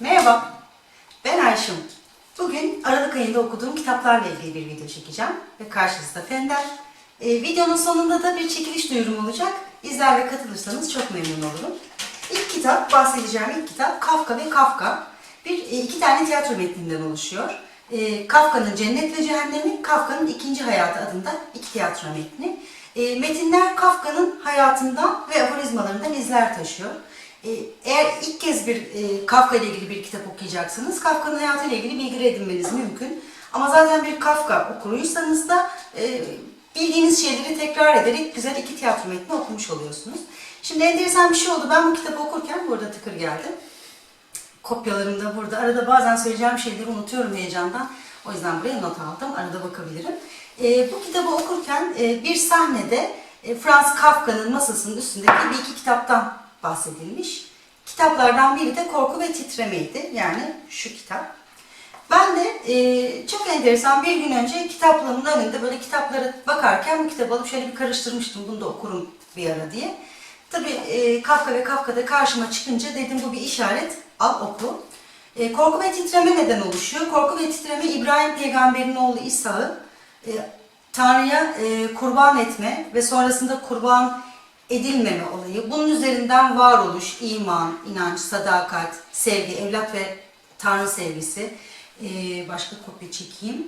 Merhaba, ben Ayşım. Bugün Aralık ayında okuduğum kitaplarla ilgili bir video çekeceğim ve karşınızda Fender. Ee, videonun sonunda da bir çekiliş duyurum olacak. İzler ve katılırsanız çok memnun olurum. İlk kitap, bahsedeceğim ilk kitap Kafka ve Kafka. Bir, e, iki tane tiyatro metninden oluşuyor. Ee, Kafka'nın Cennet ve Cehennemi, Kafka'nın İkinci Hayatı adında iki tiyatro metni. Ee, metinler Kafka'nın hayatından ve aforizmalarından izler taşıyor. Ee, Eğer ilk kez bir e, Kafka ile ilgili bir kitap okuyacaksınız, Kafka'nın hayatıyla ilgili bilgi edinmeniz mümkün. Ama zaten bir Kafka okuruysanız da e, bildiğiniz şeyleri tekrar ederek güzel iki tiyatro metni okumuş oluyorsunuz. Şimdi enteresan bir şey oldu. Ben bu kitabı okurken, burada tıkır geldi. Kopyalarım da burada. Arada bazen söyleyeceğim şeyleri unutuyorum heyecandan. O yüzden buraya not aldım. Arada bakabilirim. E, bu kitabı okurken e, bir sahnede e, Franz Kafka'nın masasının üstündeki bir iki kitaptan bahsedilmiş. Kitaplardan biri de Korku ve Titreme'ydi. Yani şu kitap. Ben de e, çok enteresan bir gün önce kitaplığımın önünde böyle kitaplara bakarken bu kitabı alıp şöyle bir karıştırmıştım. Bunu da okurum bir ara diye. Tabii e, Kafka ve Kafka'da karşıma çıkınca dedim bu bir işaret. Al oku. E, korku ve titreme neden oluşuyor? Korku ve titreme İbrahim peygamberin oğlu İsa'yı e, Tanrı'ya e, kurban etme ve sonrasında kurban edilmeme olayı. Bunun üzerinden varoluş, iman, inanç, sadakat, sevgi, evlat ve Tanrı sevgisi, e, başka kopya çekeyim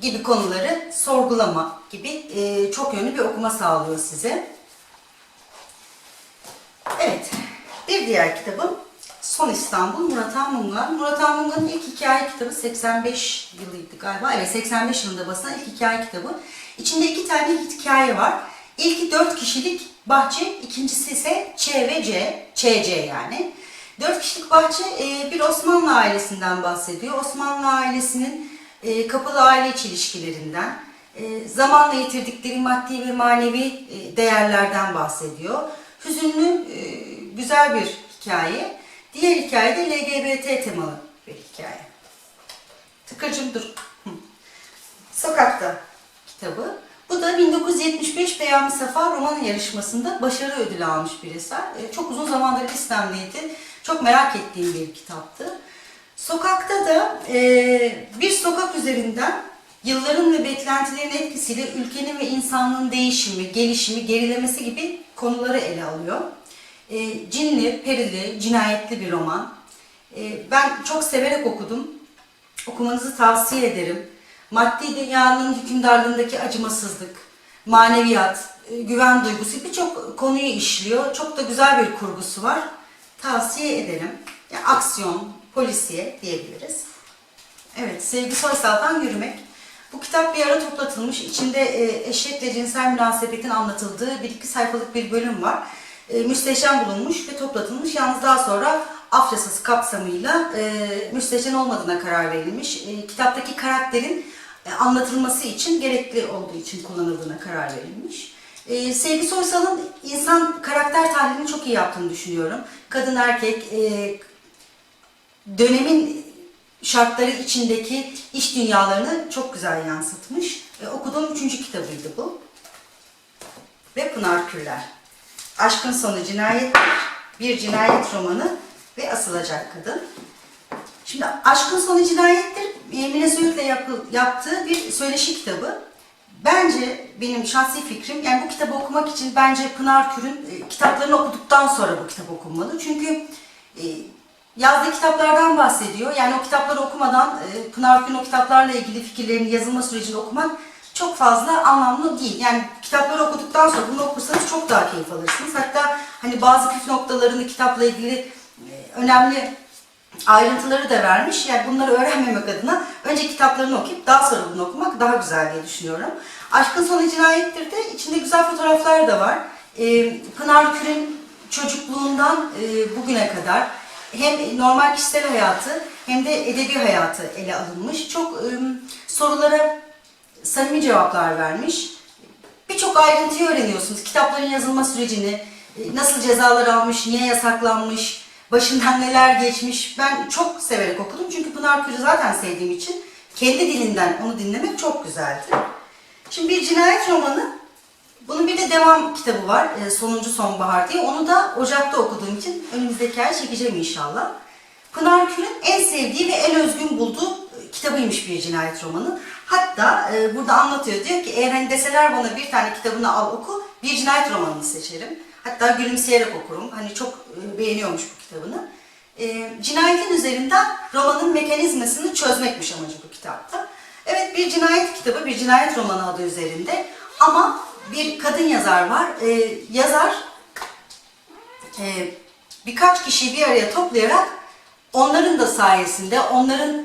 gibi konuları sorgulama gibi e, çok yönlü bir okuma sağlıyor size. Evet, bir diğer kitabım Son İstanbul Murat Anmungan. Murat Anmungan'ın ilk hikaye kitabı 85 yılıydı galiba. Evet 85 yılında basılan ilk hikaye kitabı. İçinde iki tane hikaye var. İlki dört kişilik bahçe, ikincisi ise Ç ve C, ÇC yani. Dört kişilik bahçe e, bir Osmanlı ailesinden bahsediyor. Osmanlı ailesinin e, kapalı aile içi ilişkilerinden, e, zamanla yitirdikleri maddi ve manevi değerlerden bahsediyor. Hüzünlü, güzel bir hikaye. Diğer hikaye de LGBT temalı bir hikaye. Tıkırcım dur. Sokakta kitabı. Bu da 1975 Peyami Safa roman yarışmasında başarı ödülü almış bir eser. E, Çok uzun zamandır listemdeydi. Çok merak ettiğim bir kitaptı. Sokakta da e, bir sokak üzerinden yılların ve beklentilerin etkisiyle ülkenin ve insanlığın değişimi, gelişimi, gerilemesi gibi konuları ele alıyor. E, cinli, perili, cinayetli bir roman. Ben çok severek okudum. Okumanızı tavsiye ederim. Maddi dünyanın hükümdarlığındaki acımasızlık, maneviyat, e, güven duygusu birçok konuyu işliyor. Çok da güzel bir kurgusu var. Tavsiye ederim. Yani aksiyon, polisiye diyebiliriz. Evet, Sevgi Soysal'dan Yürümek. Bu kitap bir ara toplatılmış. İçinde e, eşek ve cinsel münasebetin anlatıldığı bir iki sayfalık bir bölüm var. E, müsteşen bulunmuş ve toplatılmış. Yalnız daha sonra af yasası kapsamıyla müsteşen olmadığına karar verilmiş. Kitaptaki karakterin anlatılması için gerekli olduğu için kullanıldığına karar verilmiş. E, Sevgi Soysal'ın insan karakter tahlilini çok iyi yaptığını düşünüyorum. Kadın erkek, e, dönemin şartları içindeki iş dünyalarını çok güzel yansıtmış. E, okuduğum üçüncü kitabıydı bu. Ve Pınar Kürler. Aşkın Sonu Cinayettir, bir cinayet romanı ve Asılacak Kadın. Şimdi Aşkın Sonu Cinayettir, Emine Söğüt'le yaptığı bir söyleşi kitabı. Bence benim şahsi fikrim, yani bu kitabı okumak için bence Pınar Kür'ün e, kitaplarını okuduktan sonra bu kitap okunmalı. Çünkü e, yazdığı kitaplardan bahsediyor. Yani o kitapları okumadan e, Pınar Kür'ün o kitaplarla ilgili fikirlerini yazılma sürecini okumak çok fazla anlamlı değil. Yani kitapları okuduktan sonra bunu okursanız çok daha keyif alırsınız. Hatta hani bazı püf noktalarını kitapla ilgili e, önemli ayrıntıları da vermiş. Yani bunları öğrenmemek adına önce kitaplarını okuyup daha sonra bunu okumak daha güzel diye düşünüyorum. Aşkın Sonu Cinayettir de içinde güzel fotoğraflar da var. Ee, Pınar Kür'ün çocukluğundan e, bugüne kadar hem normal kişisel hayatı hem de edebi hayatı ele alınmış. Çok e, sorulara samimi cevaplar vermiş. Birçok ayrıntıyı öğreniyorsunuz. Kitapların yazılma sürecini, e, nasıl cezalar almış, niye yasaklanmış, başından neler geçmiş. Ben çok severek okudum. Çünkü Pınar Kür'ü zaten sevdiğim için kendi dilinden onu dinlemek çok güzeldi. Şimdi bir cinayet romanı. Bunun bir de devam kitabı var. e, Sonuncu Sonbahar diye. Onu da Ocak'ta okuduğum için önümüzdeki ay çekeceğim inşallah. Pınar Kür'ün en sevdiği ve en özgün bulduğu e, kitabıymış bir cinayet romanı. Hatta e, burada anlatıyor diyor ki eğer hani deseler bana bir tane kitabını al oku bir cinayet romanını seçerim. Hatta gülümseyerek okurum. Hani çok e, beğeniyormuş bu kitabını. E, cinayetin üzerinden romanın mekanizmasını çözmekmiş amacı bu kitapta. Evet bir cinayet kitabı, bir cinayet romanı adı üzerinde. Ama bir kadın yazar var. E, yazar e, birkaç kişiyi bir araya toplayarak onların da sayesinde, onların e,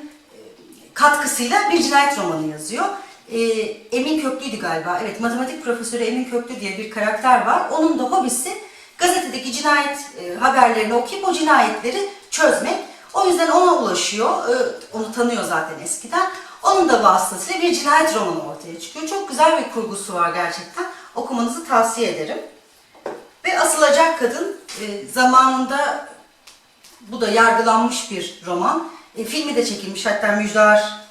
katkısıyla bir cinayet romanı yazıyor. E, Emin Köklü'ydü galiba. Evet, matematik profesörü Emin Köklü diye bir karakter var. Onun da hobisi gazetedeki cinayet e, haberlerini okuyup o cinayetleri çözmek. O yüzden ona ulaşıyor. E, onu tanıyor zaten eskiden. Onun da vasıtasıyla bir cinayet romanı ortaya çıkıyor. Çok güzel bir kurgusu var gerçekten. Okumanızı tavsiye ederim. Ve Asılacak Kadın e, zamanında bu da yargılanmış bir roman. E, filmi de çekilmiş hatta Müjdar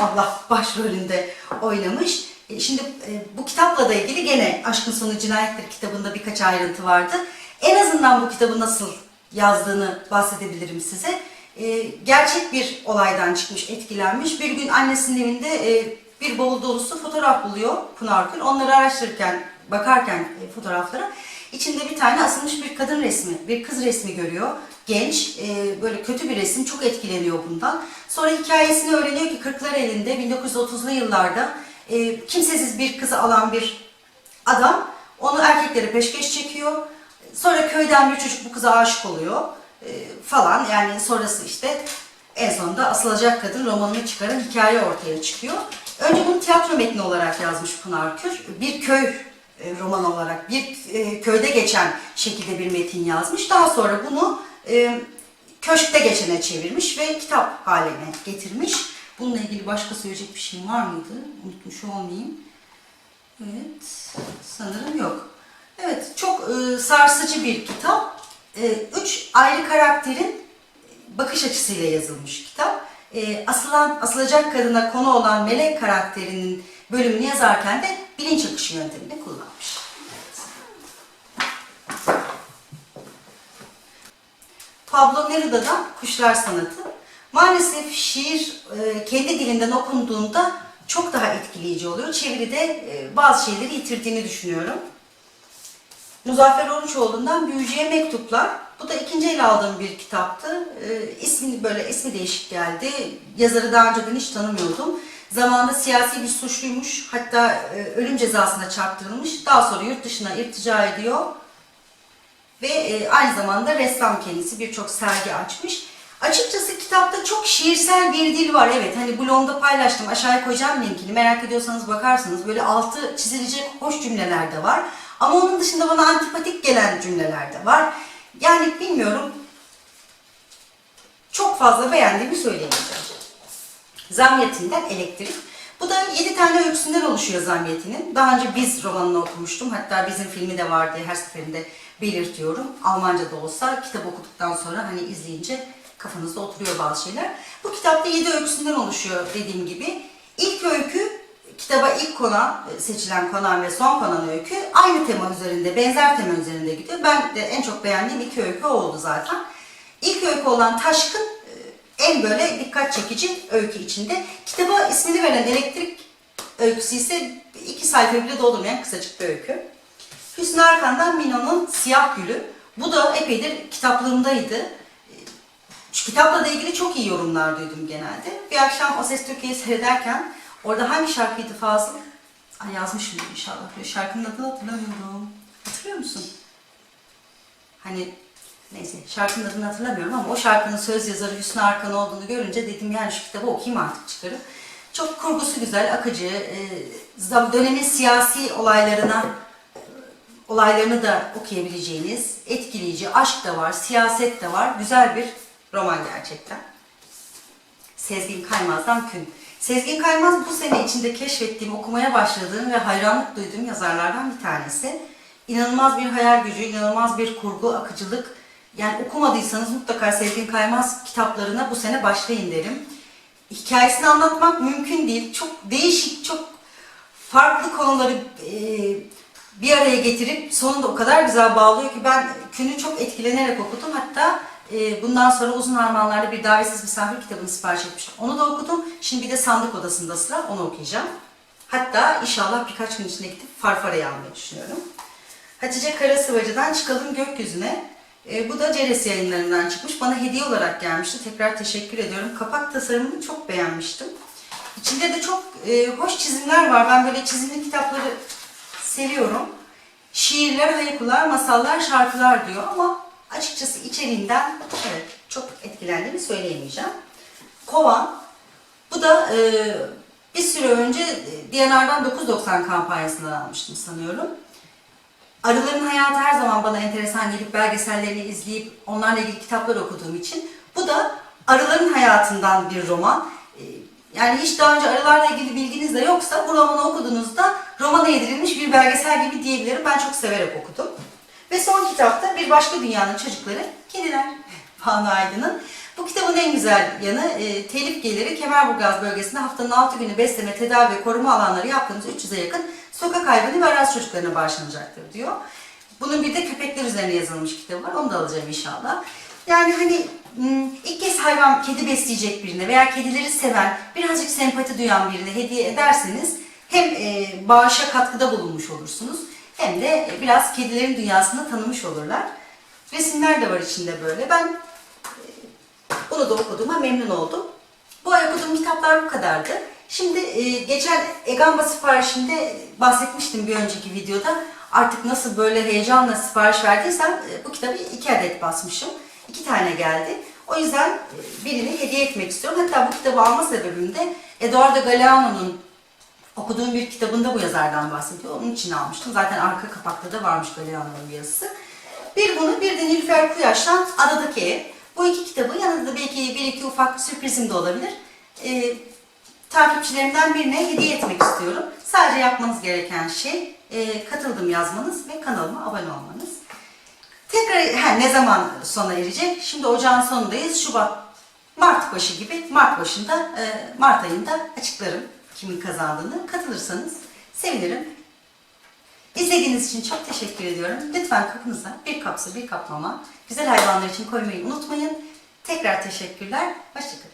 Allah başrolünde oynamış. E, şimdi e, bu kitapla da ilgili gene Aşkın Sonu Cinayettir kitabında birkaç ayrıntı vardı. En azından bu kitabı nasıl yazdığını bahsedebilirim size. E, gerçek bir olaydan çıkmış, etkilenmiş. Bir gün annesinin evinde bir bavul dolusu fotoğraf buluyor Pınar Gül. Onları araştırırken, bakarken fotoğraflara içinde bir tane asılmış bir kadın resmi, bir kız resmi görüyor. Genç, e, böyle kötü bir resim, çok etkileniyor bundan. Sonra hikayesini öğreniyor ki Kırklar elinde 1930'lu yıllarda e, kimsesiz bir kızı alan bir adam onu erkeklere peşkeş çekiyor. Sonra köyden bir çocuk bu kıza aşık oluyor e, falan. Yani sonrası işte en sonunda Asılacak Kadın romanını çıkaran hikaye ortaya çıkıyor. Önce bunu tiyatro metni olarak yazmış Pınar Kür. Bir köy e, roman olarak bir e, köyde geçen şekilde bir metin yazmış. Daha sonra bunu e, köşkte geçene çevirmiş ve kitap haline getirmiş. Bununla ilgili başka söyleyecek bir şeyim var mıydı? Unutmuş olmayayım. Evet, sanırım yok. Evet, çok e, sarsıcı bir kitap. E, üç ayrı karakterin bakış açısıyla yazılmış kitap. E, asılan, asılacak kadına konu olan melek karakterinin bölümünü yazarken de bilinç akışı yöntemini kullanmış. Pablo Neruda'dan Kuşlar Sanatı. Maalesef şiir e, kendi dilinden okunduğunda çok daha etkileyici oluyor. Çeviride e, bazı şeyleri yitirdiğini düşünüyorum. Muzaffer Oruçoğlu'ndan Büyücüye Mektuplar. Bu da ikinci el aldığım bir kitaptı. E, ismi böyle ismi değişik geldi. Yazarı daha önceden hiç tanımıyordum. Zamanında siyasi bir suçluymuş. Hatta e, ölüm cezasına çarptırılmış. Daha sonra yurt dışına irtica ediyor. Ve e, aynı zamanda ressam kendisi birçok sergi açmış. Açıkçası kitapta çok şiirsel bir dil var. Evet hani blogumda paylaştım. Aşağıya koyacağım linkini. Merak ediyorsanız bakarsınız. Böyle altı çizilecek hoş cümleler de var. Ama onun dışında bana antipatik gelen cümleler de var. Yani bilmiyorum. Çok fazla beğendiğimi söyleyemeyeceğim. Zamiyetinden elektrik. Bu da 7 tane öyküsünden oluşuyor Zamiyeti'nin. Daha önce Biz romanını okumuştum. Hatta bizim filmi de vardı. Her seferinde belirtiyorum. Almanca da olsa kitap okuduktan sonra hani izleyince kafanızda oturuyor bazı şeyler. Bu kitapta 7 öyküsünden oluşuyor dediğim gibi. İlk öykü kitaba ilk konan, seçilen konan ve son konan öykü aynı tema üzerinde, benzer tema üzerinde gidiyor. Ben de en çok beğendiğim iki öykü oldu zaten. İlk öykü olan Taşkın en böyle dikkat çekici öykü içinde. Kitaba ismini veren elektrik öyküsü ise iki sayfa bile doldurmayan kısacık bir öykü. Hüsnü Arkan'dan Mino'nun Siyah Gülü. Bu da epeydir kitaplığımdaydı. Şu kitapla da ilgili çok iyi yorumlar duydum genelde. Bir akşam O Ses Türkiye'yi seyrederken orada hangi şarkıydı Fazıl? Ay yazmışım inşallah. Şarkının adını hatırlamıyorum. Hatırlıyor musun? Hani neyse şarkının adını hatırlamıyorum ama o şarkının söz yazarı Hüsnü Arkan olduğunu görünce dedim yani şu kitabı okuyayım artık çıkarıp. Çok kurgusu güzel, akıcı, e, dönemin siyasi olaylarına olaylarını da okuyabileceğiniz, etkileyici, aşk da var, siyaset de var. Güzel bir roman gerçekten. Sezgin Kaymaz'dan Kün. Sezgin Kaymaz bu sene içinde keşfettiğim, okumaya başladığım ve hayranlık duyduğum yazarlardan bir tanesi. İnanılmaz bir hayal gücü, inanılmaz bir kurgu, akıcılık. Yani okumadıysanız mutlaka Sezgin Kaymaz kitaplarına bu sene başlayın derim. Hikayesini anlatmak mümkün değil. Çok değişik, çok farklı konuları e, bir araya getirip sonunda o kadar güzel bağlıyor ki ben Kün'ü çok etkilenerek okudum. Hatta e, bundan sonra Uzun Armağanlar'da bir davetsiz misafir kitabını sipariş etmiştim. Onu da okudum. Şimdi bir de Sandık Odası'nda sıra onu okuyacağım. Hatta inşallah birkaç gün içinde gidip Farfara'yı almayı düşünüyorum. Hatice Karasıvacı'dan Çıkalım Gökyüzüne. E, bu da Ceres yayınlarından çıkmış. Bana hediye olarak gelmişti. Tekrar teşekkür ediyorum. Kapak tasarımını çok beğenmiştim. İçinde de çok e, hoş çizimler var. Ben böyle çizimli kitapları seviyorum. Şiirler, haykular, masallar, şarkılar diyor ama açıkçası içeriğinden evet çok etkilendiğimi söyleyemeyeceğim. Kovan. Bu da e, bir süre önce e, DNR'dan 9.90 kampanyasından almıştım sanıyorum. Arıların hayatı her zaman bana enteresan gelip belgesellerini izleyip onlarla ilgili kitaplar okuduğum için bu da arıların hayatından bir roman. Yani hiç daha önce arılarla ilgili bilginiz de yoksa bu romanı okuduğunuzda romana yedirilmiş bir belgesel gibi diyebilirim. Ben çok severek okudum. Ve son kitapta Bir Başka Dünyanın Çocukları Kediler. Banu Aydın'ın. Bu kitabın en güzel yanı e, telif geliri Kemerburgaz bölgesinde haftanın 6 günü besleme, tedavi ve koruma alanları yaptığımız 300'e yakın sokak hayvanı ve araz çocuklarına bağışlanacaktır diyor. Bunun bir de köpekler üzerine yazılmış kitabı var. Onu da alacağım inşallah. Yani hani ilk kez hayvan, kedi besleyecek birine veya kedileri seven, birazcık sempati duyan birine hediye ederseniz hem e, bağışa katkıda bulunmuş olursunuz hem de biraz kedilerin dünyasını tanımış olurlar. Resimler de var içinde böyle. Ben bunu da okuduğuma memnun oldum. Bu ay okuduğum kitaplar bu kadardı. Şimdi e, geçen Egamba siparişinde bahsetmiştim bir önceki videoda. Artık nasıl böyle heyecanla sipariş verdiysem e, bu kitabı iki adet basmışım. İki tane geldi. O yüzden birini hediye etmek istiyorum. Hatta bu kitabı alma sebebim de Eduardo Galeano'nun okuduğum bir kitabında bu yazardan bahsediyor. Onun için almıştım. Zaten arka kapakta da varmış Galeano'nun yazısı. Bir bunu, bir de Nilüfer Kuyaş'tan Adadaki Ev. Bu iki kitabı yanında belki bir iki ufak sürprizim de olabilir. Ee, takipçilerimden birine hediye etmek istiyorum. Sadece yapmanız gereken şey e, katıldım yazmanız ve kanalıma abone olmanız. Tekrar ha, ne zaman sona erecek? Şimdi ocağın sonundayız. Şubat, Mart başı gibi. Mart başında, e, Mart ayında açıklarım kimin kazandığını. Katılırsanız sevinirim. İzlediğiniz için çok teşekkür ediyorum. Lütfen kapınıza bir kap su, bir kap mama güzel hayvanlar için koymayı unutmayın. Tekrar teşekkürler. Hoşçakalın.